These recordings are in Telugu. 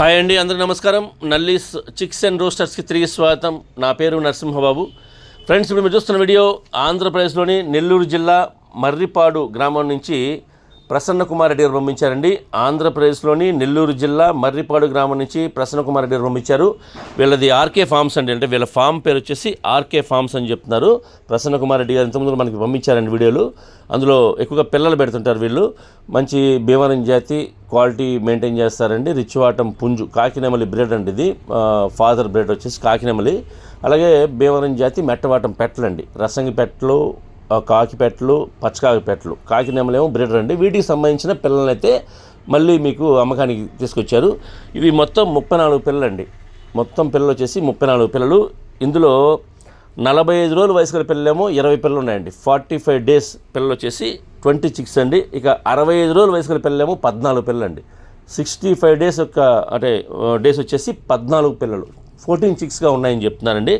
హాయ్ అండి అందరికీ నమస్కారం. నల్లీస్ చిక్స్ అండ్ రోస్టర్స్కి తిరిగి స్వాగతం. నా పేరు నరసింహబాబు. ఫ్రెండ్స్ ఇప్పుడు మీరు చూస్తున్న వీడియో ఆంధ్రప్రదేశ్లోని నెల్లూరు జిల్లా మర్రిపాడు గ్రామం నుంచి ప్రసన్న కుమార్ రెడ్డి గారు పంపించారండి. ఆంధ్రప్రదేశ్లోని నెల్లూరు జిల్లా మర్రిపాడు గ్రామం నుంచి ప్రసన్న కుమార్ రెడ్డి గారు పంపించారు. వీళ్ళది ఆర్కే ఫార్మ్స్ అండి. అంటే వీళ్ళ ఫామ్ పేరు వచ్చేసి ఆర్కే ఫార్మ్స్ అని చెప్తున్నారు. ప్రసన్న కుమార్ రెడ్డి గారు ఇంతకుముందు మనకి పంపించారండి వీడియోలు. అందులో ఎక్కువగా పిల్లలు పెడుతుంటారు వీళ్ళు. మంచి భీమవరం జాతి క్వాలిటీ మెయింటైన్ చేస్తారండి. రిచ్ వాటం పుంజు కాకినెమలి బ్రెడ్ అండి ఇది. ఫాదర్ బ్రెడ్ వచ్చేసి కాకినెమలి. అలాగే భీమవరం జాతి మెట్టవాటం పెట్టలండి. రసంగి పెట్టలు కాకి పెట్టలు పచ్చకాకి పెట్టలు. కాకి నెమలేమో బ్రీడర్ అండి. వీటికి సంబంధించిన పిల్లలైతే మళ్ళీ మీకు అమ్మకానికి తీసుకొచ్చారు. ఇవి మొత్తం ముప్పై నాలుగు పిల్లలండి. మొత్తం పిల్లలు వచ్చేసి ముప్పై నాలుగు పిల్లలు. ఇందులో నలభై ఐదు రోజుల వయసు గల పిల్లలేమో ఇరవై పిల్లలు ఉన్నాయండి. ఫార్టీ ఫైవ్ డేస్ పిల్లలు వచ్చేసి ట్వంటీ సిక్స్ అండి. ఇక అరవై ఐదు రోజులు వయసు గల పిల్లలేమో పద్నాలుగు పిల్లలండి. సిక్స్టీ ఫైవ్ డేస్ యొక్క అంటే డేస్ వచ్చేసి పద్నాలుగు పిల్లలు. ఫోర్టీన్ సిక్స్గా ఉన్నాయని చెప్తున్నానండి.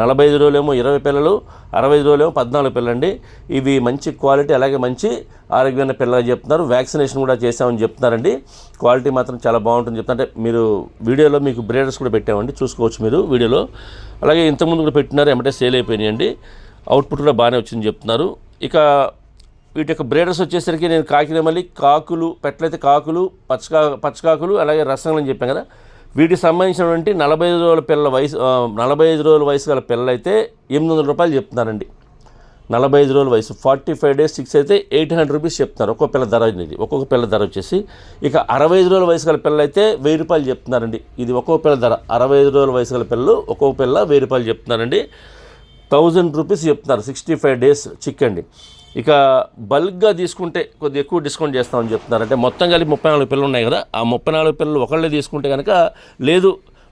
నలభై ఐదు రోజులేమో ఇరవై పిల్లలు అరవై ఐదు రోజులేమో పద్నాలుగు పిల్లలండి. ఇవి మంచి క్వాలిటీ అలాగే మంచి ఆరోగ్యమైన పిల్లలు చెప్తున్నారు. వ్యాక్సినేషన్ కూడా చేసామని చెప్తున్నారండి. క్వాలిటీ మాత్రం చాలా బాగుంటుంది చెప్తున్నారు. అంటే మీరు వీడియోలో మీకు బ్రేడర్స్ కూడా పెట్టామండి. చూసుకోవచ్చు మీరు వీడియోలో. అలాగే ఇంతకుముందు కూడా పెట్టినారు ఎమ్మటే సేల్ అయిపోయినాయండి. అవుట్పుట్ కూడా బాగానే వచ్చిందని చెప్తున్నారు. ఇక వీటి యొక్క బ్రేడర్స్ వచ్చేసరికి నేను కాకినమల్లి కాకులు పెట్టలైతే కాకులు పచ్చకా పచ్చకాకులు అలాగే రసంగులు అని చెప్పాను కదా. వీటికి సంబంధించినటువంటి నలభై ఐదు రోజుల పిల్లల వయసు నలభై ఐదు రోజుల వయసు గల పిల్లలైతే ఎనిమిది వందల రూపాయలు చెప్తున్నారండి. నలభై ఐదు రోజుల వయసు ఫార్టీ ఫైవ్ డేస్ సిక్స్ అయితే ఎయిట్ హండ్రెడ్ రూపీస్ చెప్తున్నారు. ఒక్కొక్క పిల్ల ధర అనేది ఒక్కొక్క పిల్ల ధర వచ్చేసి. ఇక అరవై ఐదు రోజుల వయసు గల పిల్లలు అయితే వెయ్యి రూపాయలు చెప్తున్నారండి. ఇది ఒక్కొక్క పిల్ల ధర. అరవై ఐదు రోజుల వయసు గల పిల్లలు ఒక్కొక్క పిల్ల వెయ్యి రూపాయలు చెప్తున్నారండి. థౌజండ్ రూపీస్ చెప్తున్నారు సిక్స్టీ ఫైవ్ డేస్ చిక్ అండి ఇక బల్క్గా తీసుకుంటే కొద్దిగా ఎక్కువ డిస్కౌంట్ చేస్తామని చెప్తున్నారు. అంటే మొత్తం కలిపి ముప్పై నాలుగు పిల్లలు ఉన్నాయి కదా ఆ ముప్పై నాలుగు పిల్లలు ఒకళ్ళే తీసుకుంటే కనుక లేదు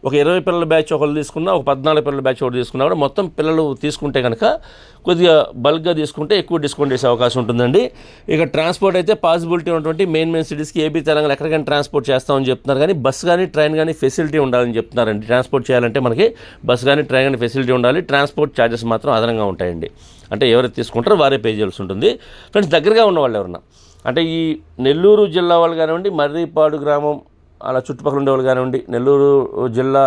ఒక ఇరవై పిల్లల బ్యాచ్ ఒకళ్ళు తీసుకున్నా ఒక పద్నాలుగు పిల్లల బ్యాచ్ ఒకటి తీసుకున్నా కూడా మొత్తం పిల్లలు తీసుకుంటే కనుక కొద్దిగా బల్క్గా తీసుకుంటే ఎక్కువ డిస్కౌంట్ చేసే అవకాశం ఉంటుందండి. ఇక ట్రాన్స్పోర్ట్ అయితే పాసిబిలిటీ ఉన్నటువంటి మెయిన్ మెయిన్ సిటీస్కి ఏబీ తెలంగాణ ఎక్కడికైనా ట్రాన్స్పోర్ట్ చేస్తామని చెప్తున్నారు. కానీ బస్ కానీ ట్రైన్ కానీ ఫెసిలిటీ ఉండాలని చెప్తున్నారండి. ట్రాన్స్పోర్ట్ చేయాలంటే మనకి బస్ కానీ ట్రైన్ కానీ ఫెసిలిటీ ఉండాలి. ట్రాన్స్పోర్ట్ ఛార్జెస్ మాత్రం అదనంగా ఉంటాయండి. అంటే ఎవరైతే తీసుకుంటారో వారే పే చేయాల్సి ఉంటుంది. ఫ్రెండ్స్ దగ్గరగా ఉన్న వాళ్ళు ఎవరన్నా అంటే ఈ నెల్లూరు జిల్లా వాళ్ళు కానివ్వండి మర్రిపాడు గ్రామం అలా చుట్టుపక్కల ఉండేవాళ్ళు కానివ్వండి నెల్లూరు జిల్లా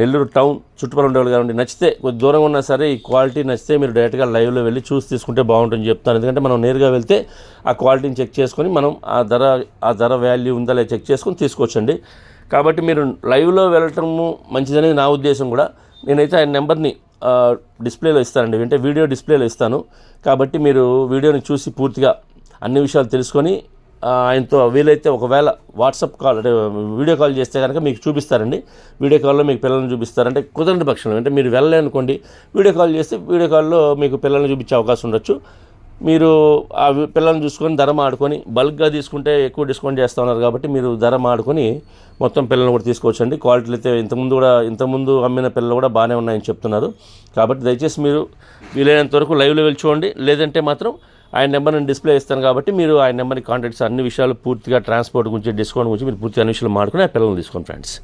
నెల్లూరు టౌన్ చుట్టుపక్కల ఉండేవాళ్ళు కానివ్వండి నచ్చితే కొద్ది దూరంగా ఉన్నా సరే ఈ క్వాలిటీ నచ్చితే మీరు డైరెక్ట్గా లైవ్లో వెళ్ళి చూసి తీసుకుంటే బాగుంటుంది చెప్తాను. ఎందుకంటే మనం నేరుగా వెళ్తే ఆ క్వాలిటీని చెక్ చేసుకొని మనం ఆ ధర ఆ ధర వాల్యూ ఉందా లేదా చెక్ చేసుకొని తీసుకోవచ్చండి. కాబట్టి మీరు లైవ్లో వెళ్ళటము మంచిదనేది నా ఉద్దేశం కూడా. నేనైతే ఆయన నెంబర్ని డిస్ప్లేలో ఇస్తానండి. అంటే వీడియో డిస్ప్లేలో ఇస్తాను. కాబట్టి మీరు వీడియోని చూసి పూర్తిగా అన్ని విషయాలు తెలుసుకొని ఆయనతో వీలైతే ఒకవేళ వాట్సాప్ కాల్ అంటే వీడియో కాల్ చేస్తే కనుక మీకు చూపిస్తారండి. వీడియో కాల్లో మీకు పిల్లల్ని చూపిస్తారు. అంటే కుదరని పక్షంలో అంటే మీరు వెళ్ళలేనుకోండి వీడియో కాల్ చేస్తే వీడియో కాల్లో మీకు పిల్లల్ని చూపించే అవకాశం ఉండొచ్చు. మీరు ఆ పిల్లల్ని చూసుకొని ధర మాడుకొని బల్క్గా తీసుకుంటే ఎక్కువ డిస్కౌంట్ చేస్తూ ఉన్నారు కాబట్టి మీరు ధర మాడుకొని మొత్తం పిల్లల్ని కూడా తీసుకోవచ్చండి. క్వాలిటీలు అయితే ఇంతకుముందు కూడా ఇంతకుముందు అమ్మిన పిల్లలు కూడా బాగానే ఉన్నాయని చెప్తున్నారు. కాబట్టి దయచేసి మీరు వీలైనంత వరకు లైవ్లో వెళ్ళి చూడండి. లేదంటే మాత్రం ఆయన నెంబర్ నేను డిస్ప్లే ఇస్తాను కాబట్టి మీరు ఆయన నెంబర్ని కాంటాక్ట్స్ అన్ని విషయాలు పూర్తిగా ట్రాన్స్పోర్ట్ గురించి డిస్కౌంట్ గురించి మీరు పూర్తి అన్ని విషయాలు మాడుకుని ఆ పిల్లల్ని తీసుకోండి ఫ్రెండ్స్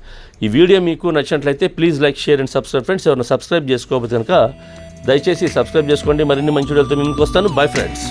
ఈ వీడియో మీకు నచ్చినట్లయితే please like share and subscribe friends ఎవరైనా సబ్స్క్రైబ్ చేసుకోకపోతే కనుక దయచేసి సబ్స్క్రైబ్ చేసుకోండి. మరిన్ని మంచి వీడియోలతో మీకు వస్తాను. Bye friends